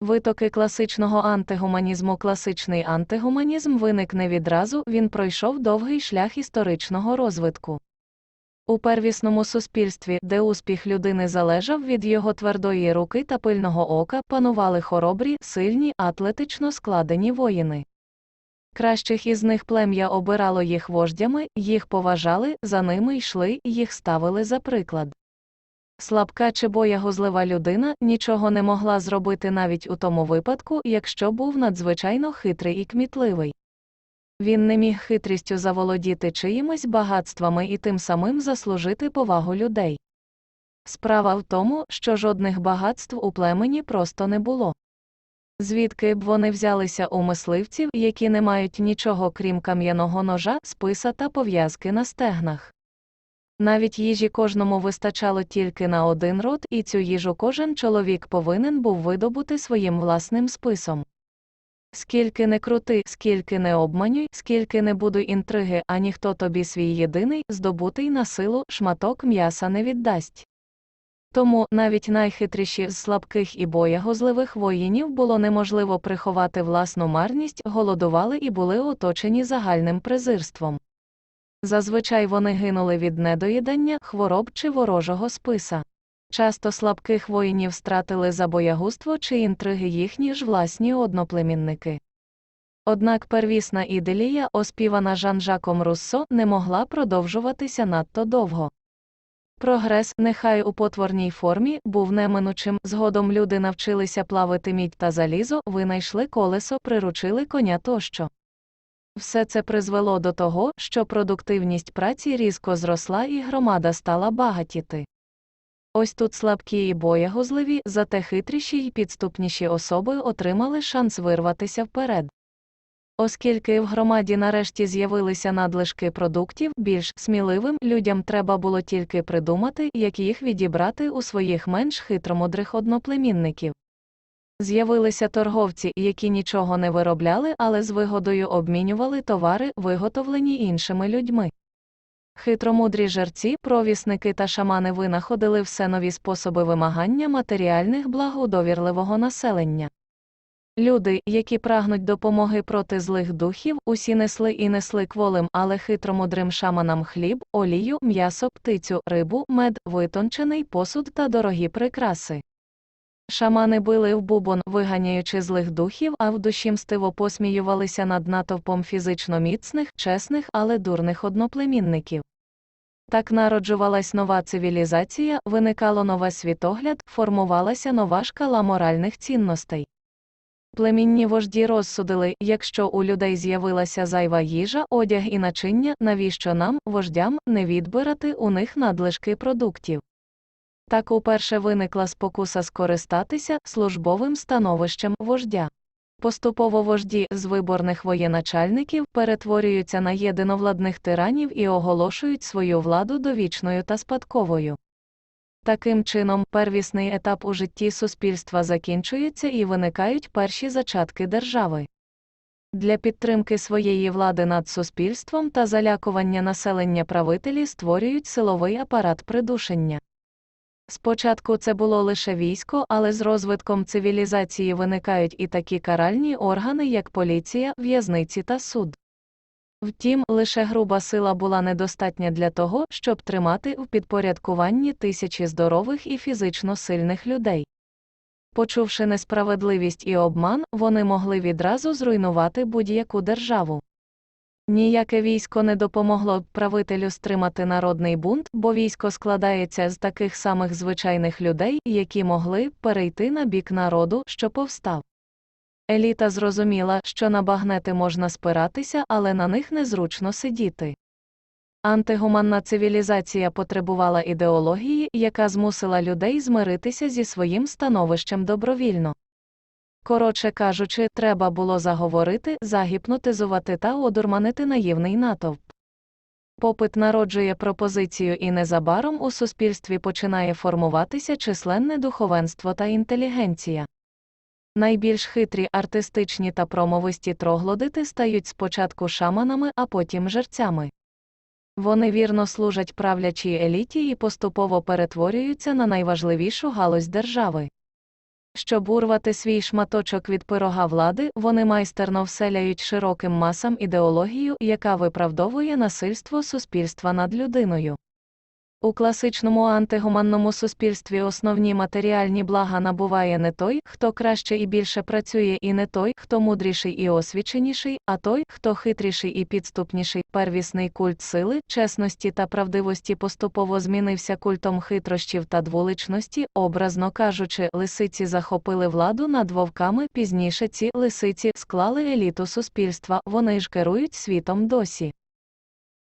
Витоки класичного антигуманізму Класичний антигуманізм виник не відразу, він пройшов довгий шлях історичного розвитку. У первісному суспільстві, де успіх людини залежав від його твердої руки та пильного ока, панували хоробрі, сильні, атлетично складені воїни. Кращих із них плем'я обирало їх вождями, їх поважали, за ними йшли, їх ставили за приклад. Слабка чи боягозлива людина нічого не могла зробити навіть у тому випадку, якщо був надзвичайно хитрий і кмітливий. Він не міг хитрістю заволодіти чиїмось багатствами і тим самим заслужити повагу людей. Справа в тому, що жодних багатств у племені просто не було. Звідки б вони взялися у мисливців, які не мають нічого крім кам'яного ножа, списа та пов'язки на стегнах. Навіть їжі кожному вистачало тільки на один рот, і цю їжу кожен чоловік повинен був видобути своїм власним списом. Скільки не крути, скільки не обманюй, скільки не будуй інтриги, а ніхто тобі свій єдиний, здобутий на силу, шматок м'яса не віддасть. Тому навіть найхитріші з слабких і боягозливих воїнів було неможливо приховати власну марність, голодували і були оточені загальним презирством. Зазвичай вони гинули від недоїдання, хвороб чи ворожого списа. Часто слабких воїнів стратили за боягузтво чи інтриги їхні ж власні одноплемінники. Однак первісна іделія, оспівана Жан-Жаком Руссо, не могла продовжуватися надто довго. Прогрес, нехай у потворній формі, був неминучим, згодом люди навчилися плавити мідь та залізо, винайшли колесо, приручили коня тощо. Все це призвело до того, що продуктивність праці різко зросла і громада стала багатіти. Ось тут слабкі і боягузливі, зате хитріші й підступніші особи отримали шанс вирватися вперед. Оскільки в громаді нарешті з'явилися надлишки продуктів, більш сміливим людям треба було тільки придумати, як їх відібрати у своїх менш хитромудрих одноплемінників. З'явилися торговці, які нічого не виробляли, але з вигодою обмінювали товари, виготовлені іншими людьми. Хитромудрі жерці, провісники та шамани винаходили все нові способи вимагання матеріальних благ у довірливого населення. Люди, які прагнуть допомоги проти злих духів, усі несли і несли кволим, але хитромудрим шаманам хліб, олію, м'ясо, птицю, рибу, мед, витончений посуд та дорогі прикраси. Шамани били в бубон, виганяючи злих духів, а в душі мстиво посміювалися над натовпом фізично міцних, чесних, але дурних одноплемінників. Так народжувалась нова цивілізація, виникало нове світогляд, формувалася нова шкала моральних цінностей. Племінні вожді розсудили, якщо у людей з'явилася зайва їжа, одяг і начиння, навіщо нам, вождям, не відбирати у них надлишки продуктів. Так уперше виникла спокуса скористатися службовим становищем вождя. Поступово вожді з виборних воєначальників перетворюються на єдиновладних тиранів і оголошують свою владу довічною та спадковою. Таким чином, первісний етап у житті суспільства закінчується і виникають перші зачатки держави. Для підтримки своєї влади над суспільством та залякування населення правителі створюють силовий апарат придушення. Спочатку це було лише військо, але з розвитком цивілізації виникають і такі каральні органи, як поліція, в'язниці та суд. Втім, лише груба сила була недостатня для того, щоб тримати в підпорядкуванні тисячі здорових і фізично сильних людей. Почувши несправедливість і обман, вони могли відразу зруйнувати будь-яку державу. Ніяке військо не допомогло б правителю стримати народний бунт, бо військо складається з таких самих звичайних людей, які могли перейти на бік народу, що повстав. Еліта зрозуміла, що на багнети можна спиратися, але на них незручно сидіти. Антигуманна цивілізація потребувала ідеології, яка змусила людей змиритися зі своїм становищем добровільно. Коротше кажучи, треба було заговорити, загіпнотизувати та одурманити наївний натовп. Попит народжує пропозицію і незабаром у суспільстві починає формуватися численне духовенство та інтелігенція. Найбільш хитрі артистичні та промовисті троглодити стають спочатку шаманами, а потім жерцями. Вони вірно служать правлячій еліті і поступово перетворюються на найважливішу галузь держави. Щоб урвати свій шматочок від пирога влади, вони майстерно вселяють широким масам ідеологію, яка виправдовує насильство суспільства над людиною. У класичному антигуманному суспільстві основні матеріальні блага набуває не той, хто краще і більше працює, і не той, хто мудріший і освіченіший, а той, хто хитріший і підступніший. Первісний культ сили, чесності та правдивості поступово змінився культом хитрощів та двуличності, образно кажучи, лисиці захопили владу над вовками. Пізніше ці лисиці склали еліту суспільства, вони ж керують світом досі.